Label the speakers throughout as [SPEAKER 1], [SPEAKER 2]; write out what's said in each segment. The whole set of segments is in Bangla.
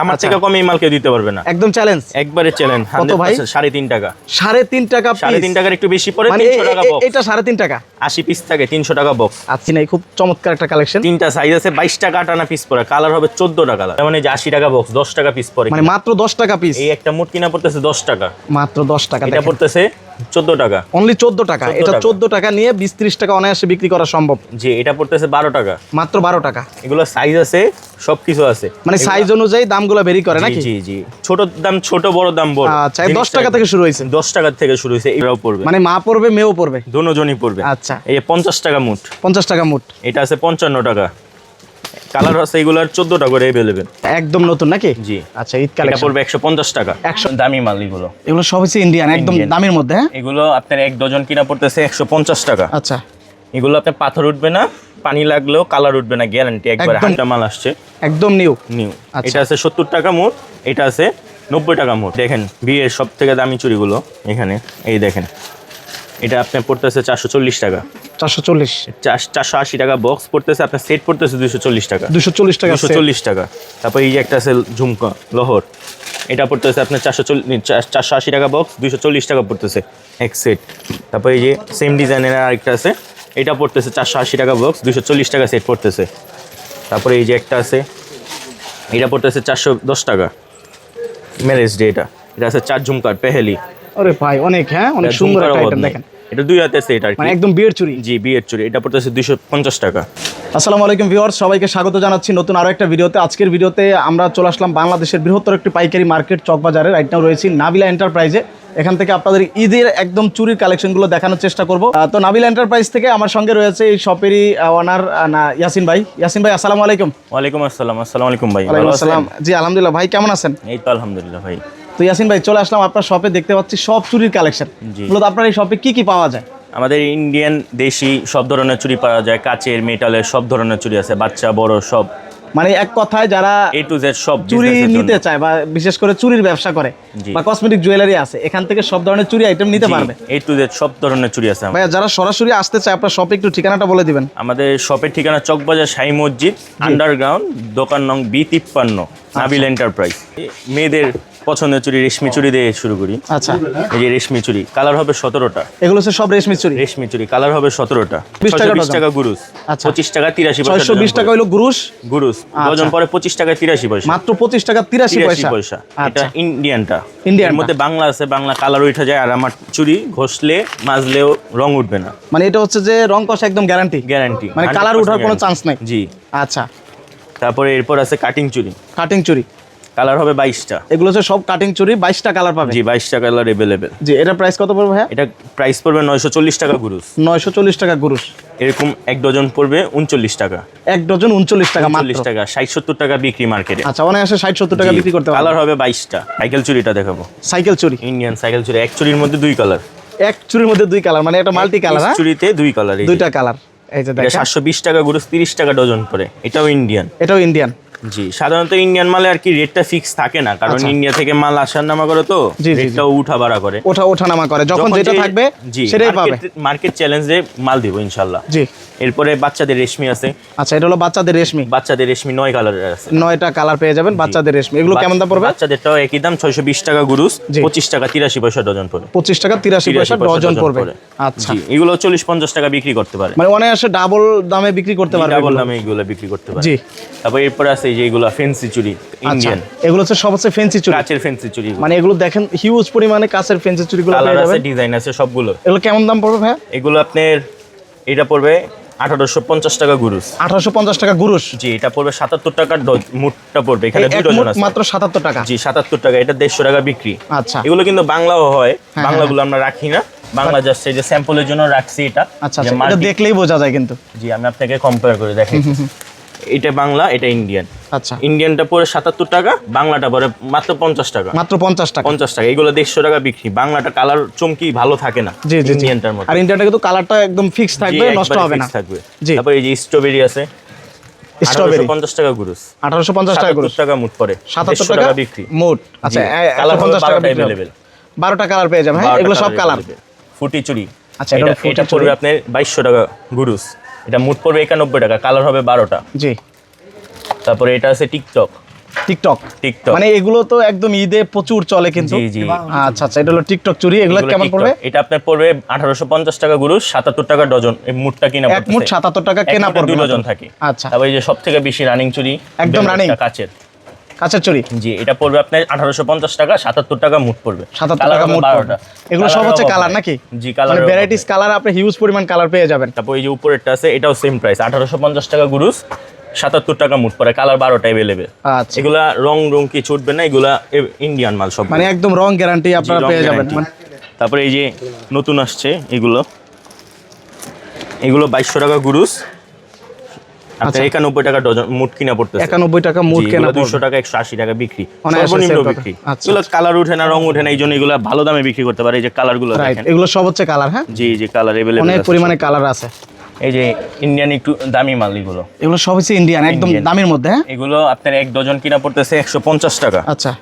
[SPEAKER 1] আমার
[SPEAKER 2] আচ্ছা।
[SPEAKER 1] থেকে কমে মাল কেউ দিতে পারবে না।
[SPEAKER 2] একদম চ্যালেঞ্জ
[SPEAKER 1] একবারে চ্যালেঞ্জ
[SPEAKER 2] কত ভাই?
[SPEAKER 1] সাড়ে তিন টাকা।
[SPEAKER 2] সাড়ে তিন টাকা
[SPEAKER 1] সাড়ে
[SPEAKER 2] piece।
[SPEAKER 1] তিন টাকার একটু বেশি পড়ে
[SPEAKER 2] মানে
[SPEAKER 1] তিনশো
[SPEAKER 2] এ-
[SPEAKER 1] টাকা বক্স
[SPEAKER 2] এটা সাড়ে তিন টাকা।
[SPEAKER 1] আশি পিস থাকে তিনশো টাকা বক্স
[SPEAKER 2] আচ্ছা নাই খুব চমৎকার একটা কালেকশন
[SPEAKER 1] তিনটা সাইজ আছে বাইশ টাকা আটানা পিস পড়ে কালার হবে চোদ্দটা কালার মানে যে আশি টাকা বক্স দশ টাকা পিস পড়ে
[SPEAKER 2] মানে মাত্র দশ টাকা পিস
[SPEAKER 1] এই একটা মোট কিনা পড়তেছে দশ টাকা।
[SPEAKER 2] মাত্র দশ টাকা
[SPEAKER 1] এটা পড়তেছে চোদ্দ টাকা।
[SPEAKER 2] অনলি চোদ্দ টাকা। এটা
[SPEAKER 1] টাকা।
[SPEAKER 2] চোদ্দ টাকা নিয়ে বিশ ত্রিশ টাকা অনায়াসে বিক্রি করা সম্ভব।
[SPEAKER 1] জি এটা পড়তেছে বারো টাকা।
[SPEAKER 2] মাত্র বারো টাকা।
[SPEAKER 1] এগুলো সাইজ আছে সবকিছু আছে।
[SPEAKER 2] মানে সাইজ অনুযায়ী দামগুলো ভেরি করে নাকি?
[SPEAKER 1] জি জি। ছোট দাম ছোট বড় দাম বড়।
[SPEAKER 2] আচ্ছা এই দশ টাকা থেকে শুরু হয়েছে।
[SPEAKER 1] দশ টাকা থেকে শুরু হয়েছে এরাও পড়বে।
[SPEAKER 2] মানে মা পড়বে মেয়েও পড়বে?
[SPEAKER 1] দুজনই পড়বে।
[SPEAKER 2] আচ্ছা।
[SPEAKER 1] এই যে পঞ্চাশ টাকা মুঠ।
[SPEAKER 2] পঞ্চাশ টাকা মুট
[SPEAKER 1] এটা আছে পঞ্চান্ন টাকা। কালার আছে এগুলোর করে অ্যাভেলেবেল
[SPEAKER 2] একদম নতুন নাকি?
[SPEAKER 1] জি।
[SPEAKER 2] আচ্ছা ঈদ
[SPEAKER 1] এটা পড়বে একশো পঞ্চাশ টাকা।
[SPEAKER 2] 100
[SPEAKER 1] দামি মাল এগুলো।
[SPEAKER 2] এগুলো সব হচ্ছে ইন্ডিয়ান একদম। দামের মধ্যে হ্যাঁ?
[SPEAKER 1] এগুলো আপনার এক ডজন কিনা পড়তেছে একশো পঞ্চাশ টাকা।
[SPEAKER 2] আচ্ছা।
[SPEAKER 1] এগুলো আপনার পাথর উঠবে না পানি লাগলেও কালার উঠবে না গ্যারান্টি একবার
[SPEAKER 2] একদম।
[SPEAKER 1] মাল আসছে।
[SPEAKER 2] একদম নিউ
[SPEAKER 1] নিউ
[SPEAKER 2] আচ্ছা।
[SPEAKER 1] এটা আছে সত্তর টাকা মোট এটা আছে নব্বই টাকা মোট। দেখেন বিয়ের সব থেকে দামি চুড়িগুলো এখানে এই দেখেন। এটা আপনার পড়তেছে চারশো চল্লিশ টাকা।
[SPEAKER 2] চারশো চল্লিশ।
[SPEAKER 1] চার- চারশো আশি টাকা বক্স পড়তেছে আপনার সেট পড়তেছে দুশো চল্লিশ টাকা।
[SPEAKER 2] দুশো চল্লিশ টাকা
[SPEAKER 1] দুশো চল্লিশ টাকা। তারপর এই যে একটা আছে ঝুমকা লহর। এটা পড়তেছে আপনার চারশো চল্লিশ চারশো আশি টাকা বক্স দুশো চল্লিশ টাকা পড়তেছে এক সেট তারপর এই যে সেম ডিজাইনের আরেকটা আছে এটা পড়তেছে চারশো আশি টাকা বক্স দুশো চল্লিশ টাকা সেট পড়তেছে। তারপরে এই যে একটা আছে এটা পড়তেছে চারশো দশ টাকা। ম্যারেজ ডে এটা। এটা আছে চার ঝুমকার পেহেলি।
[SPEAKER 2] আরে ভাই অনেক হ্যাঁ? অনেক সুন্দর একটা আইটেম। দেখেন।
[SPEAKER 1] এটা দুই হাতে সেট আর
[SPEAKER 2] মানে একদম বিয়ের চুরি।
[SPEAKER 1] জি বিয়ের চুরি। এটা পড়তেছে দুশো পঞ্চাশ টাকা।
[SPEAKER 2] আসসালামু আলাইকুম ভিউয়ার্স সবাইকে স্বাগত জানাচ্ছি নতুন আরও একটা ভিডিওতে। আজকের ভিডিওতে আমরা চলে আসলাম বাংলাদেশের বৃহত্তর একটি পাইকারি মার্কেট চকবাজারে রাইট নাও রয়েছি নাবিলা এন্টারপ্রাইজে এখান থেকে আপনাদের ঈদের একদম চুরির কালেকশনগুলো দেখানোর চেষ্টা করব। তো নাবিলা এন্টারপ্রাইজ থেকে আমার সঙ্গে রয়েছে এই শপেরই ওনার না ইয়াসিন ভাই। ইয়াসিন ভাই আসসালামু আলাইকুম।
[SPEAKER 1] ওয়ালাইকুম আসসালাম আসসালামু আলাইকুম ভাই।
[SPEAKER 2] আসসালাম। জি আলহামদুলিল্লাহ ভাই কেমন আছেন?
[SPEAKER 1] এই তো আলহামদুলিল্লাহ ভাই।
[SPEAKER 2] তো ইয়াসিন ভাই চলে আসলাম আপনার শপে দেখতে পাচ্ছি সব চুরির কালেকশন মূলত আপনার এই শপে কি কি পাওয়া যায়?
[SPEAKER 1] আমাদের ইন্ডিয়ান দেশি সব ধরনের চুরি পাওয়া যায়। কাচের মেটালের সব ধরনের চুরি আছে বাচ্চা বড় সব।
[SPEAKER 2] মানে এক কথায় যারা
[SPEAKER 1] এ টু জেড সব
[SPEAKER 2] চুরি। নিতে চায় বা বিশেষ করে চুরির ব্যবসা করে বা কসমেটিক জুয়েলারি আছে এখান থেকে সব ধরনের চুরি আইটেম নিতে পারবে।
[SPEAKER 1] এ টু জেড সব ধরনের চুরি আছে।
[SPEAKER 2] ভাইয়া যারা সরাসরি আসতে চায় আপনার শপে একটু ঠিকানাটা বলে দিবেন।
[SPEAKER 1] আমাদের শপের ঠিকানা চকবাজার সাই মসজিদ আন্ডারগ্রাউন্ড দোকান নং বি তিপ্পান্ন নাবিল এন্টারপ্রাইজ মেয়েদের পছন্দের চুড়ি রেশমি চুড়ি দিয়ে শুরু করি।
[SPEAKER 2] আচ্ছা।
[SPEAKER 1] এই যে রেশমি চুড়ি কালার হবে সতেরোটা।
[SPEAKER 2] এগুলো হচ্ছে সব রেশমি চুরি
[SPEAKER 1] রেশমি চুড়ি কালার হবে সতেরোটা।
[SPEAKER 2] 20 টাকা
[SPEAKER 1] বিশ। টাকা গুরুস।
[SPEAKER 2] আচ্ছা।
[SPEAKER 1] পঁচিশ টাকা তিরাশি পয়সা
[SPEAKER 2] বিশ টাকা হলো গুরুস?
[SPEAKER 1] গুরুস। ডজন পরে পঁচিশ টাকা তিরাশি পয়সা।
[SPEAKER 2] মাত্র পঁচিশ টাকা তিরাশি পয়সা?
[SPEAKER 1] পয়সা। এটা
[SPEAKER 2] আচ্ছা।
[SPEAKER 1] ইন্ডিয়ানটা। এর মধ্যে বাংলা আছে বাংলা কালার উঠে যায় আর আমার চুরি ঘষলে মাজলেও রং উঠবে না।
[SPEAKER 2] মানে এটা হচ্ছে যে রং কষা একদম গ্যারান্টি
[SPEAKER 1] গ্যারান্টি
[SPEAKER 2] মানে কালার ওঠার কোনো চান্স নাই?
[SPEAKER 1] জি।
[SPEAKER 2] আচ্ছা।
[SPEAKER 1] তারপরে এরপর আছে কাটিং চুরি
[SPEAKER 2] কাটিং চুরি
[SPEAKER 1] কালার হবে বাইশটা।
[SPEAKER 2] এগুলো হচ্ছে সব কাটিং চুরি বাইশটা কালার পাবে।
[SPEAKER 1] জি বাইশটা কালার এভেলেবেল
[SPEAKER 2] জি এটা প্রাইস কত পড়বে ভাইয়া?
[SPEAKER 1] এটা প্রাইস পড়বে নয়শো চল্লিশ টাকা গুরুস।
[SPEAKER 2] নয়শো চল্লিশ টাকা গুরুশ
[SPEAKER 1] এরকম এক ডজন পড়বে উনচল্লিশ টাকা।
[SPEAKER 2] এক ডজন উনচল্লিশ টাকা
[SPEAKER 1] চল্লিশ টাকা ষাট সত্তর টাকা বিক্রি মার্কেটে।
[SPEAKER 2] আচ্ছা অনায়াসে ষাট সত্তর টাকা বিক্রি করতে
[SPEAKER 1] কালার হবে বাইশটা। সাইকেল চুরিটা দেখাবো।
[SPEAKER 2] সাইকেল চুরি।
[SPEAKER 1] ইন্ডিয়ান সাইকেল চুরি এক চুরির মধ্যে দুই কালার
[SPEAKER 2] এক চুরির মধ্যে দুই কালার মানে এটা মাল্টি কালার
[SPEAKER 1] চুরিতে দুই কালার
[SPEAKER 2] দুইটা কালার এই যে দেখেন।
[SPEAKER 1] সাতশো বিশ টাকা গুরুস তিরিশ টাকা ডজন পড়ে। এটাও ইন্ডিয়ান
[SPEAKER 2] এটাও ইন্ডিয়ান
[SPEAKER 1] জি সাধারণত ইন্ডিয়ান মালে আর কি রেটটা ফিক্স থাকে না কারণ
[SPEAKER 2] আচ্ছা।
[SPEAKER 1] ইন্ডিয়া থেকে মাল আসার নামা করে তো। রেটটাও উঠা বাড়া করে।
[SPEAKER 2] ওঠা ওঠানামা করে যখন যেটা থাকবে সেটাই পাবে।
[SPEAKER 1] মার্কেট চ্যালেঞ্জে মাল দিব ইনশাল্লাহ।
[SPEAKER 2] জি।
[SPEAKER 1] এরপরে বাচ্চাদের রেশমি আছে।
[SPEAKER 2] আচ্ছা এটা হলো বাচ্চাদের রেশমি।
[SPEAKER 1] বাচ্চাদের রেশমি নয় কালারের আছে।
[SPEAKER 2] নয়টা কালার পেয়ে যাবেন বাচ্চাদের রেশমি। এগুলো কেমন দাম পড়বে?
[SPEAKER 1] বাচ্চাদেরটাও একই দাম ছয়শো বিশ টাকা গুরুস
[SPEAKER 2] জি।
[SPEAKER 1] পঁচিশ টাকা তিরাশি পয়সা ডজন পড়ে।
[SPEAKER 2] পঁচিশ টাকা তিরাশি
[SPEAKER 1] 83
[SPEAKER 2] পয়সা ডজন পড়বে। আচ্ছা।
[SPEAKER 1] এগুলো চল্লিশ পঞ্চাশ টাকা বিক্রি করতে পারে।
[SPEAKER 2] মানে অনায়াসে ডাবল দামে বিক্রি করতে পারবে
[SPEAKER 1] ডাবল দামে এগুলো বিক্রি করতে পারে।
[SPEAKER 2] জি।
[SPEAKER 1] তারপর এরপরে আছে এই যে এগুলো ফেন্সি চুরি ইন্ডিয়ান
[SPEAKER 2] এগুলো হচ্ছে সব হচ্ছে ফেন্সি চুরি
[SPEAKER 1] কাচের ফেন্সি চুরি
[SPEAKER 2] মানে এগুলো দেখেন হিউজ পরিমাণে কাছের ফেন্সি পেয়ে যাবেন।
[SPEAKER 1] ডিজাইন আছে সবগুলো।
[SPEAKER 2] এগুলো কেমন দাম পড়বে ভাইয়া?
[SPEAKER 1] এগুলো আপনার এটা পড়বে আঠারোশো পঞ্চাশ টাকা গুরুস
[SPEAKER 2] আঠারোশো পঞ্চাশ টাকা গুরুশ?
[SPEAKER 1] জি এটা পড়বে সাতাত্তর টাকার মুটটা পড়বে এখানে
[SPEAKER 2] এই
[SPEAKER 1] দুই ডজন আছে।
[SPEAKER 2] মাত্র সাতাত্তর টাকা।
[SPEAKER 1] জি সাতাত্তর টাকা এটা দেড়শো টাকা বিক্রি।
[SPEAKER 2] আচ্ছা।
[SPEAKER 1] এগুলো কিন্তু বাংলাও হয়
[SPEAKER 2] হ্যাঁ,
[SPEAKER 1] বাংলাগুলো আমরা রাখি না। বাংলা জাস্ট এই যে স্যাম্পলের জন্য রাখছি এটা।
[SPEAKER 2] আচ্ছা আচ্ছা এটা দেখলেই বোঝা যায় কিন্তু।
[SPEAKER 1] জি আমি আপনাকে কম্পেয়ার করে দেখেন এটা বাংলা এটা ইন্ডিয়ান
[SPEAKER 2] আচ্ছা।
[SPEAKER 1] ইন্ডিয়ানটা পড়ে সাতাত্তর টাকা বাংলাটা পড়ে মাত্র পঞ্চাশ টাকা।
[SPEAKER 2] মাত্র পঞ্চাশ টাকা।
[SPEAKER 1] পঞ্চাশ টাকা এগুলো দেড়শো টাকা বিক্রি। বাংলাটা কালার চমকি ভালো থাকে না
[SPEAKER 2] জি জি
[SPEAKER 1] ইন্ডিয়ানটার মতো
[SPEAKER 2] আর ইন্ডিয়ানটা কিন্তু কালারটা একদম ফিক্স থাকবে নষ্ট হবে না।
[SPEAKER 1] থাকবে।
[SPEAKER 2] জি।
[SPEAKER 1] তারপর এই যে স্ট্রবেরি আছে
[SPEAKER 2] স্ট্রবেরি
[SPEAKER 1] টাকা গুরুস।
[SPEAKER 2] আঠারোশো পঞ্চাশ টাকা করে
[SPEAKER 1] টাকা মুট পড়ে
[SPEAKER 2] সাতাত্তর
[SPEAKER 1] 150
[SPEAKER 2] টাকা
[SPEAKER 1] বিক্রি।
[SPEAKER 2] মোট। আচ্ছা
[SPEAKER 1] কালার
[SPEAKER 2] টাকা পেয়ে হ্যাঁ? এগুলো সব কালার
[SPEAKER 1] ফুটি চুরি
[SPEAKER 2] আচ্ছা, এটা
[SPEAKER 1] পড়বে আপনার টাকা গুরুস। এটা মুট পড়বে একানব্বই টাকা কালার হবে বারোটা।
[SPEAKER 2] জি।
[SPEAKER 1] তারপরে এটা আছে টিকটক
[SPEAKER 2] টিকটক
[SPEAKER 1] টিকটক
[SPEAKER 2] মানে এগুলো তো একদম ঈদে প্রচুর চলে কিন্তু। আচ্ছা আচ্ছা এটা হলো টিকটক চুরি। এগুলো কেমন পড়বে?
[SPEAKER 1] এটা আপনার পড়বে আঠারোশো পঞ্চাশ টাকা গুরু সাতাত্তর টাকা ডজন। এই মুটটা কিনা
[SPEAKER 2] এক মুঠ
[SPEAKER 1] পড়তেছে।
[SPEAKER 2] সাতাত্তর টাকা কেনা পড়বে
[SPEAKER 1] দুই ডজন থাকে।
[SPEAKER 2] আচ্ছা।
[SPEAKER 1] তারপর এই যে সব থেকে বেশি রানিং চুরি
[SPEAKER 2] একদম রানিং?
[SPEAKER 1] কাচের।
[SPEAKER 2] কাঁচের চুরি।
[SPEAKER 1] জি এটা পড়বে আপনার আঠারোশো পঞ্চাশ টাকা সাতাত্তর টাকা মুট পড়বে।
[SPEAKER 2] সাতাত্তর
[SPEAKER 1] Colour
[SPEAKER 2] টাকা
[SPEAKER 1] হবে
[SPEAKER 2] মোট পড়বে। এগুলো সব হচ্ছে কালার নাকি?
[SPEAKER 1] জি কালার
[SPEAKER 2] মানে ভ্যারাইটিস কালার আপনি হিউজ পরিমাণ কালার পেয়ে যাবেন।
[SPEAKER 1] তারপর এই যে উপরেরটা আছে এটাও সেম প্রাইস আঠারোশো পঞ্চাশ টাকা গুরুস। সাতাত্তর টাকা মুট পড়ে কালার বারোটা অ্যাভেলেবেল
[SPEAKER 2] আচ্ছা।
[SPEAKER 1] এগুলা রং রং কি ছুটবে না? এগুলা ইন্ডিয়ান মাল সব
[SPEAKER 2] মানে একদম রং গ্যারান্টি আপনারা পেয়ে যাবেন।
[SPEAKER 1] তারপরে এই যে নতুন আসছে এগুলো। এগুলো বাইশশো টাকা গুরুস।
[SPEAKER 2] আচ্ছা।
[SPEAKER 1] আপনার একানব্বই টাকা ডজন মুট কিনা পড়তেছে।
[SPEAKER 2] একানব্বই টাকা মুঠ কেনা
[SPEAKER 1] দুশো টাকা একশো আশি টাকা বিক্রি। সর্বনিম্ন বিক্রি।
[SPEAKER 2] আচ্ছা,
[SPEAKER 1] এগুলো কালার উঠে না রং উঠে না এই জন্য এগুলো ভালো দামে বিক্রি করতে পারে এই যে কালারগুলো
[SPEAKER 2] এগুলো সব হচ্ছে কালার হ্যাঁ?
[SPEAKER 1] জি জি কালার এভেলেবল
[SPEAKER 2] অনেক পরিমাণে কালার আছে।
[SPEAKER 1] এই যে ইন্ডিয়ান একটু দামি মাল এগুলো।
[SPEAKER 2] এগুলো সব হচ্ছে ইন্ডিয়ান একদম দামের মধ্যে হ্যাঁ?
[SPEAKER 1] এগুলো আপনার এক ডজন কিনা পড়তেছে একশো পঞ্চাশ টাকা।
[SPEAKER 2] আচ্ছা।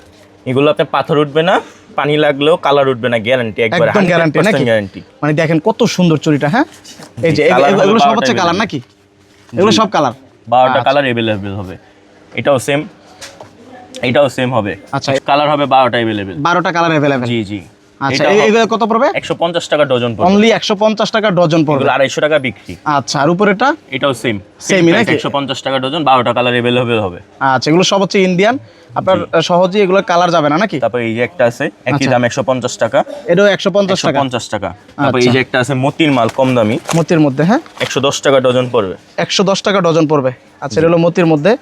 [SPEAKER 1] এগুলো আপনার পাথর উঠবে না পানি লাগলেও কালার উঠবে না গ্যারান্টি একবার
[SPEAKER 2] একদম গ্যারান্টি নাকি?
[SPEAKER 1] গ্যারান্টি
[SPEAKER 2] মানে দেখেন কত সুন্দর চুরিটা হ্যাঁ? এই যে এগুলো- সব হচ্ছে কালার নাকি? এগুলো সব কালার?
[SPEAKER 1] বারোটা
[SPEAKER 2] আচ্ছা।
[SPEAKER 1] কালার এভেলেবেল হবে। এটাও সেম এটাও সেম হবে।
[SPEAKER 2] আচ্ছা।
[SPEAKER 1] কালার হবে বারোটা এভেলেবেল
[SPEAKER 2] বারোটা কালার অ্যাভেলেবেল
[SPEAKER 1] জি জি।
[SPEAKER 2] আচ্ছা এগুলো কত পড়বে?
[SPEAKER 1] একশো পঞ্চাশ টাকা ডজন পড়বে।
[SPEAKER 2] অনলি একশো পঞ্চাশ টাকা ডজন পড়বে।
[SPEAKER 1] এগুলো আড়াইশো টাকা বিক্রি।
[SPEAKER 2] আচ্ছা আর উপরেটা
[SPEAKER 1] এটাও সেম
[SPEAKER 2] Same নাকি?
[SPEAKER 1] একশো পঞ্চাশ টাকা ডজন বারোটা কালার এভেলেবেল হবে।
[SPEAKER 2] আচ্ছা এগুলো সব হচ্ছে ইন্ডিয়ান আপনার এগুলো কালার যাবে না নাকি?
[SPEAKER 1] তারপর এই যে একটা আছে একই
[SPEAKER 2] আচ্ছা।
[SPEAKER 1] দাম একশো পঞ্চাশ টাকা।
[SPEAKER 2] এটাও একশো পঞ্চাশ
[SPEAKER 1] একশো
[SPEAKER 2] টাকা
[SPEAKER 1] পঞ্চাশ টাকা। তারপর এই
[SPEAKER 2] আচ্ছা।
[SPEAKER 1] যে একটা আছে মতির মাল কম দামি।
[SPEAKER 2] মতির মধ্যে হ্যাঁ?
[SPEAKER 1] একশো দশ টাকা ডজন পড়বে।
[SPEAKER 2] একশো দশ টাকা ডজন পড়বে। আচ্ছা এটা হলো মতির মধ্যে।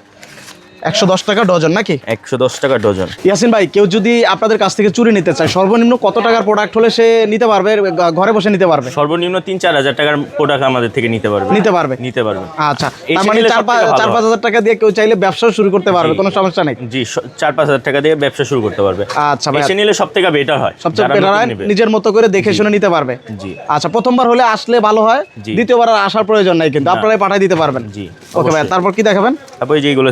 [SPEAKER 2] একশো দশ টাকা ডজন নাকি?
[SPEAKER 1] একশো দশ টাকা ডজন।
[SPEAKER 2] ইয়াসিন ভাই কেউ যদি আপনাদের কাছ থেকে চুরি নিতে চায় সর্বনিম্ন কত টাকার প্রোডাক্ট হলে সে নিতে পারবে ঘরে বসে নিতে পারবে?
[SPEAKER 1] সর্বনিম্ন তিন চার হাজার টাকার প্রোডাক্ট আমাদের থেকে নিতে পারবে।
[SPEAKER 2] নিতে পারবে?
[SPEAKER 1] নিতে পারবে।
[SPEAKER 2] আচ্ছা তার মানে চার চার। পাঁচ হাজার টাকা দিয়ে কেউ চাইলে ব্যবসা শুরু করতে পারবে কোনো সমস্যা নেই?
[SPEAKER 1] জি চার পাঁচ হাজার টাকা দিয়ে ব্যবসা শুরু করতে পারবে।
[SPEAKER 2] আচ্ছা ভাই
[SPEAKER 1] এসে নিলে সব থেকে বেটার হয়।
[SPEAKER 2] সবচেয়ে বেটার হয় নিজের মতো করে দেখে শুনে নিতে পারবে।
[SPEAKER 1] জি।
[SPEAKER 2] আচ্ছা প্রথমবার হলে আসলে ভালো হয় দ্বিতীয়বার আর আসার প্রয়োজন নাই কিন্তু আপনারাই পাঠিয়ে দিতে পারবেন।
[SPEAKER 1] জি
[SPEAKER 2] ওকে ভাই তারপর কি দেখাবেন?
[SPEAKER 1] তারপর এই যে এইগুলো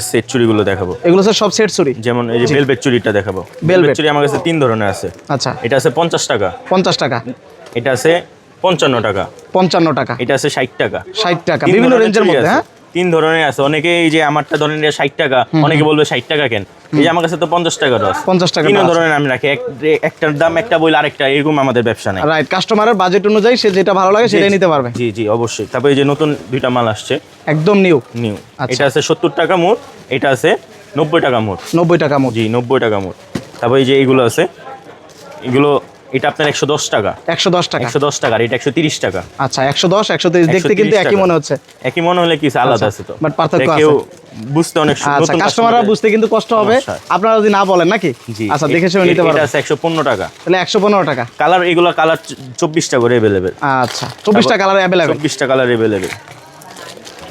[SPEAKER 1] চুড়িগুলো দেখাবো।
[SPEAKER 2] এগুলো হচ্ছে সব সেট চুরি
[SPEAKER 1] যেমন এই যে বেলভেট চুড়িটা দেখাবো। বেলভেট চুড়ি আমার কাছে তিন ধরনের আছে।
[SPEAKER 2] আচ্ছা।
[SPEAKER 1] এটা আছে পঞ্চাশ টাকা।
[SPEAKER 2] পঞ্চাশ টাকা।
[SPEAKER 1] এটা আছে পঞ্চান্ন টাকা।
[SPEAKER 2] পঞ্চান্ন টাকা।
[SPEAKER 1] এটা আছে ষাট টাকা।
[SPEAKER 2] ষাট টাকা। বিভিন্ন রেঞ্জের মধ্যে হ্যাঁ?
[SPEAKER 1] তিন ধরনের আছে। অনেকে এই যে আমারটা ধরেন ষাট টাকা অনেকে বলবে ষাট টাকা কেন? এই যে আমার কাছে তো পঞ্চাশ টাকা রস।
[SPEAKER 2] 50 টাকা
[SPEAKER 1] তিন ধরনের আমি রাখি। এক- একটার দাম একটা বইলে আরেকটা এরকম আমাদের ব্যবসা নেই।
[SPEAKER 2] রাইট কাস্টমারের বাজেট অনুযায়ী সে যেটা ভালো লাগে সেটাই নিতে পারবে।
[SPEAKER 1] জি জি অবশ্যই। তারপরে এই যে নতুন দুইটা মাল আসছে।
[SPEAKER 2] একদম নিউ
[SPEAKER 1] নিউ
[SPEAKER 2] আচ্ছা।
[SPEAKER 1] এটা আছে সত্তর টাকা মোট। এটা আছে নব্বই টাকা মোট।
[SPEAKER 2] নব্বই টাকা মোট।
[SPEAKER 1] জি নব্বই টাকা মোট। তারপর এই যে এইগুলো আছে এগুলো এটা আপনার একশো দশ টাকা।
[SPEAKER 2] একশো দশ টাকা।
[SPEAKER 1] একশো দশ টাকা এটা একশো তিরিশ টাকা।
[SPEAKER 2] আচ্ছা একশো দশ একশো তিরিশ দেখতে কিন্তু একই মনে হচ্ছে।
[SPEAKER 1] একই মনে হলে কিছু আলাদা আছে তো।
[SPEAKER 2] but পার্থক্য
[SPEAKER 1] কেউ বুঝতে অনেক
[SPEAKER 2] আচ্ছা কাস্টমাররা বুঝতে কিন্তু কষ্ট হবে। আপনারা যদি না বলেন নাকি? আচ্ছা দেখে শুনে নিতে পারবেন
[SPEAKER 1] আছে একশো পনেরো টাকা।
[SPEAKER 2] তাহলে একশো পনেরো টাকা।
[SPEAKER 1] কালার এগুলো কালার চব্বিশটা করে অ্যাভেলেবেল
[SPEAKER 2] আচ্ছা চব্বিশটা কালার অ্যাভেলেবেল
[SPEAKER 1] চব্বিশটা কালার অ্যাভেলেবেল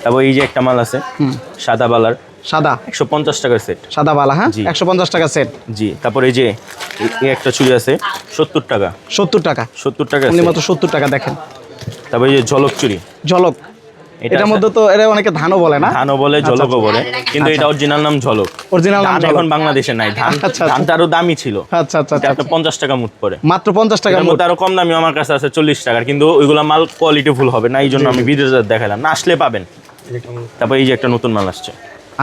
[SPEAKER 1] তারপর এই যে একটা মাল আছে সাদা বালার।
[SPEAKER 2] সাদা?
[SPEAKER 1] একশো পঞ্চাশ টাকার সেট
[SPEAKER 2] সাদা বালা হ্যাঁ?
[SPEAKER 1] জি।
[SPEAKER 2] একশো পঞ্চাশ টাকা সেট
[SPEAKER 1] জি তারপর এই যে এই- একটা চুড়ি আছে সত্তর টাকা।
[SPEAKER 2] সত্তর টাকা।
[SPEAKER 1] সত্তর টাকা
[SPEAKER 2] উনি মাত্র সত্তর টাকা দেখেন।
[SPEAKER 1] তারপর এই যে ঝলক চুড়ি।
[SPEAKER 2] ঝলক। এটার মধ্যে তো এটা অনেকে ধানও বলে না?
[SPEAKER 1] ধানও বলে ঝলকও বলে। কিন্তু এটা অরিজিনাল নাম ঝলক।
[SPEAKER 2] অরিজিনাল নাম
[SPEAKER 1] এখন বাংলাদেশে নাই। ধান
[SPEAKER 2] আচ্ছা, আচ্ছা।
[SPEAKER 1] ধানটা আরও দামি ছিল।
[SPEAKER 2] আচ্ছা আচ্ছা আচ্ছা।
[SPEAKER 1] আপনার পঞ্চাশ টাকা মুট পড়ে।
[SPEAKER 2] মাত্র পঞ্চাশ টাকা
[SPEAKER 1] এর মধ্যে আরও কম দামি আমার কাছে আছে চল্লিশ টাকার। কিন্তু ওইগুলা মাল কোয়ালিটি ফুল হবে না এই জন্য আমি ভিডিও দেখালাম। না আসলে পাবেন। তারপর এই যে একটা নতুন মাল আসছে।